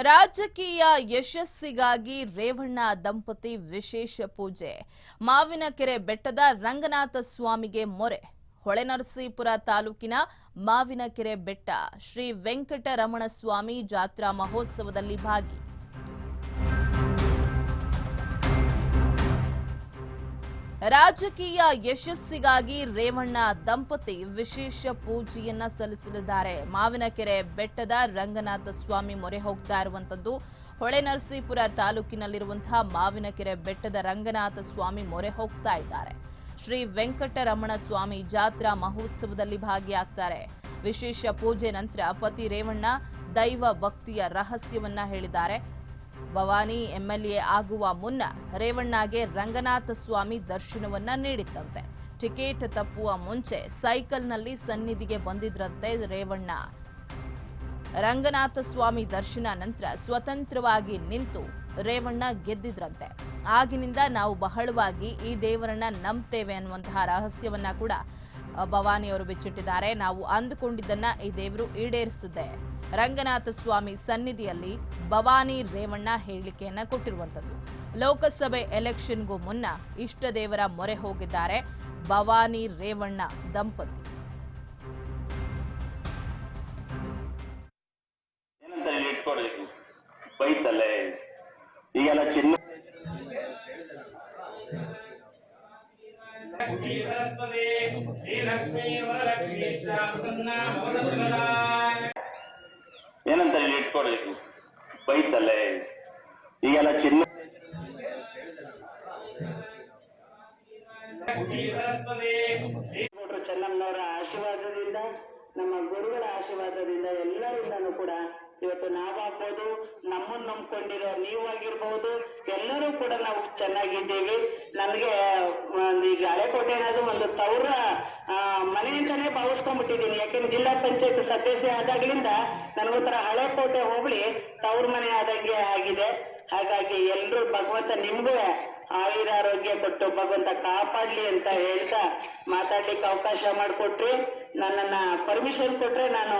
ರಾಜಕೀಯ ಯಶಸ್ಸಿಗಾಗಿ ರೇವಣ್ಣ ದಂಪತಿ ವಿಶೇಷ ಪೂಜೆ. ಮಾವಿನಕೆರೆ ಬೆಟ್ಟದ ರಂಗನಾಥ ಸ್ವಾಮಿಗೆ ಮೊರೆ. ಹೊಳೆನರಸೀಪುರ ತಾಲೂಕಿನ ಮಾವಿನಕೆರೆ ಬೆಟ್ಟ ಶ್ರೀ ವೆಂಕಟರಮಣ ಸ್ವಾಮಿ ಜಾತ್ರಾ ಮಹೋತ್ಸವದಲ್ಲಿ ಭಾಗಿ. ರಾಜಕೀಯ ಯಶಸ್ಸಿಗಾಗಿ ರೇವಣ್ಣ ದಂಪತಿ ವಿಶೇಷ ಪೂಜೆಯನ್ನ ಸಲ್ಲಿಸಲಿದ್ದಾರೆ. ಮಾವಿನಕೆರೆ ಬೆಟ್ಟದ ರಂಗನಾಥ ಸ್ವಾಮಿ ಮೊರೆ ಹೋಗ್ತಾ ಇರುವಂತದ್ದು. ಹೊಳೆನರಸೀಪುರ ತಾಲೂಕಿನಲ್ಲಿರುವಂತಹ ಮಾವಿನಕೆರೆ ಬೆಟ್ಟದ ರಂಗನಾಥ ಸ್ವಾಮಿ ಮೊರೆ ಹೋಗ್ತಾ ಇದ್ದಾರೆ. ಶ್ರೀ ವೆಂಕಟರಮಣ ಸ್ವಾಮಿ ಜಾತ್ರಾ ಮಹೋತ್ಸವದಲ್ಲಿ ಭಾಗಿಯಾಗ್ತಾರೆ. ವಿಶೇಷ ಪೂಜೆ ನಂತರ ಪತಿ ರೇವಣ್ಣ ದೈವ ಭಕ್ತಿಯ ರಹಸ್ಯವನ್ನ ಹೇಳಿದ್ದಾರೆ. ಭವಾನಿ ಎಂಎಲ್ಎ ಆಗುವ ಮುನ್ನ ರೇವಣ್ಣಗೆ ರಂಗನಾಥ ಸ್ವಾಮಿ ದರ್ಶನವನ್ನ ನೀಡಿದ್ದಂತೆ. ಟಿಕೆಟ್ ತಪ್ಪುವ ಮುಂಚೆ ಸೈಕಲ್ನಲ್ಲಿ ಸನ್ನಿಧಿಗೆ ಬಂದಿದ್ರಂತೆ ರೇವಣ್ಣ. ರಂಗನಾಥ ಸ್ವಾಮಿ ದರ್ಶನ ನಂತರ ಸ್ವತಂತ್ರವಾಗಿ ನಿಂತು ರೇವಣ್ಣ ಗೆದ್ದಿದ್ರಂತೆ. ಆಗಿನಿಂದ ನಾವು ಬಹಳವಾಗಿ ಈ ದೇವರನ್ನ ನಂಬ್ತೇವೆ ಅನ್ನುವಂತಹ ರಹಸ್ಯವನ್ನ ಕೂಡ ಭವಾನಿಯವರು ಬಿಚ್ಚಿಟ್ಟಿದ್ದಾರೆ. ನಾವು ಅಂದುಕೊಂಡಿದ್ದನ್ನ ಈ ದೇವರು ಈಡೇರಿಸಿದೆ. ರಂಗನಾಥ ಸ್ವಾಮಿ ಸನ್ನಿಧಿಯಲ್ಲಿ ಭವಾನಿ ರೇವಣ್ಣ ಹೇಳಿಕೆಯನ್ನ ಕೊಟ್ಟಿರುವಂಥದ್ದು. ಲೋಕಸಭೆ ಎಲೆಕ್ಷನ್ಗೂ ಮುನ್ನ ಇಷ್ಟ ದೇವರ ಮೊರೆ ಹೋಗಿದ್ದಾರೆ ಭವಾನಿ ರೇವಣ್ಣ ದಂಪತಿ. ಏನಂತ ಏನಂತ ಹೇಳಿ ಇಟ್ಕೊಳ್ಬೇಕು ಬೈತಲ್ಲೇ ಈಗೆಲ್ಲ ಚಿನ್ನ ಚೆನ್ನಮ್ಮನವರ ಆಶೀರ್ವಾದದಿಂದ, ನಮ್ಮ ಗುರುಗಳ ಆಶೀರ್ವಾದದಿಂದ ಎಲ್ಲರಿಂದನೂ ಕೂಡ ಇವತ್ತು ನಾವಾಗ್ಬೋದು ನಮ್ಮನ್ನು ನಂಬ್ಕೊಂಡಿರೋ ನೀವಾಗಿರ್ಬಹುದು ಎಲ್ಲರೂ ಕೂಡ ನಾವು ಚೆನ್ನಾಗಿದ್ದೀವಿ. ನಮ್ಗೆ ಈಗ ಈಗ ಹಳೆಕೋಟೆ ಅನ್ನೋದು ಒಂದು ತವರ ಅಂತಾನೆ ಭಾವಿಸ್ಕೊಂಡ್ಬಿಟ್ಟಿದ್ದೀನಿ ಯಾಕೆಂದ್ರೆ ಜಿಲ್ಲಾ ಪಂಚಾಯತ್ ಸದಸ್ಯ ಆದಾಗ್ಲಿಂದ ನನಗೊಂಥರ ಹಳೆಕೋಟೆ ಹೋಗ್ಲಿ ತವ್ರ ಮನೆ ಆದಂಗೆ ಆಗಿದೆ. ಹಾಗಾಗಿ ಎಲ್ರೂ ಭಗವಂತ ನಿಮ್ಗೂ ಆಯುರಾರೋಗ್ಯ ಕೊಟ್ಟು ಭಗವಂತ ಕಾಪಾಡ್ಲಿ ಅಂತ ಹೇಳ್ತಾ ಮಾತಾಡ್ಲಿಕ್ಕೆ ಅವಕಾಶ ಮಾಡಿಕೊಟ್ರಿ. ನನ್ನನ್ನ ಪರ್ಮಿಷನ್ ಕೊಟ್ರೆ ನಾನು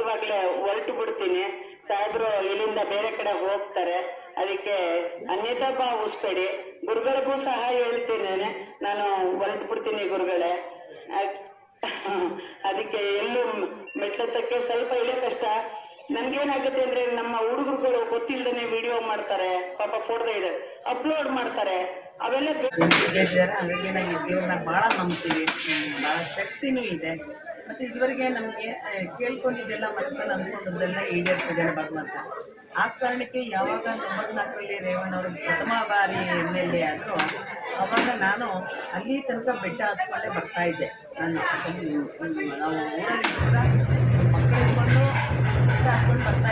ಇವಾಗ್ಲೇ ಹೊರಟು ಬಿಡ್ತೀನಿ. ಸಾಹೇಬ್ರು ಇಲ್ಲಿಂದ ಬೇರೆ ಕಡೆ ಹೋಗ್ತಾರೆ. ಅದಕ್ಕೆ ಅನ್ಯತಾ ಭಾವಿಸ್ಬೇಡಿ ಗುರುಗಳಿಗೂ ಸಹ ಹೇಳ್ತೀನಿ. ನಾನು ಹೊರಟು ಬಿಡ್ತೀನಿ ಗುರುಗಳೇ. ಅದಕ್ಕೆ ಎಲ್ಲೂ ಮೆಟ್ಲತ್ತಕ್ಕೆ ಸ್ವಲ್ಪ ಇಳೆ ಕಷ್ಟ. ನನ್ಗೇನಾಗುತ್ತೆ ಅಂದ್ರೆ ನಮ್ಮ ಹುಡುಗರುಗಳು ಗೊತ್ತಿಲ್ಲದೇ ವಿಡಿಯೋ ಮಾಡ್ತಾರೆ, ಪಾಪ ಫೋಟೋ ಇದೆ ಅಪ್ಲೋಡ್ ಮಾಡ್ತಾರೆ. ಅವೆಲ್ಲ ಬಹಳ ನಾವು ಭಾಳ ನಂಬ್ತೀವಿ. ಭಾಳ ಶಕ್ತಿನೂ ಇದೆ. ಮತ್ತೆ ಇದುವರೆಗೆ ನಮಗೆ ಕೇಳ್ಕೊಂಡಿದ್ದೆಲ್ಲ ಮನಸ್ಸಲ್ಲಿ ಅಂದ್ಕೊಂಡದ್ದೆಲ್ಲ ಈಡೇರಿಸಿದ್ದಾರೆ ಭಗವಂತ. ಆ ಕಾರಣಕ್ಕೆ ಯಾವಾಗ ತೊಂಬತ್ನಾಲ್ಕರಲ್ಲಿ ರೇವಣ್ಣವರು ಪ್ರಥಮ ಬಾರಿ ಎಂ ಎಲ್ ಎ ಆದರು, ಅವಾಗ ನಾನು ಅಲ್ಲಿ ತನಕ ಬೆಟ್ಟ ಹತ್ಕೊಂಡೇ ಬರ್ತಾ ಇದ್ದೆ. ನಾನು ಚಿಕ್ಕ- ನಾವು ಮಕ್ಕಳು ಇಟ್ಕೊಂಡು ಬರ್ತಾ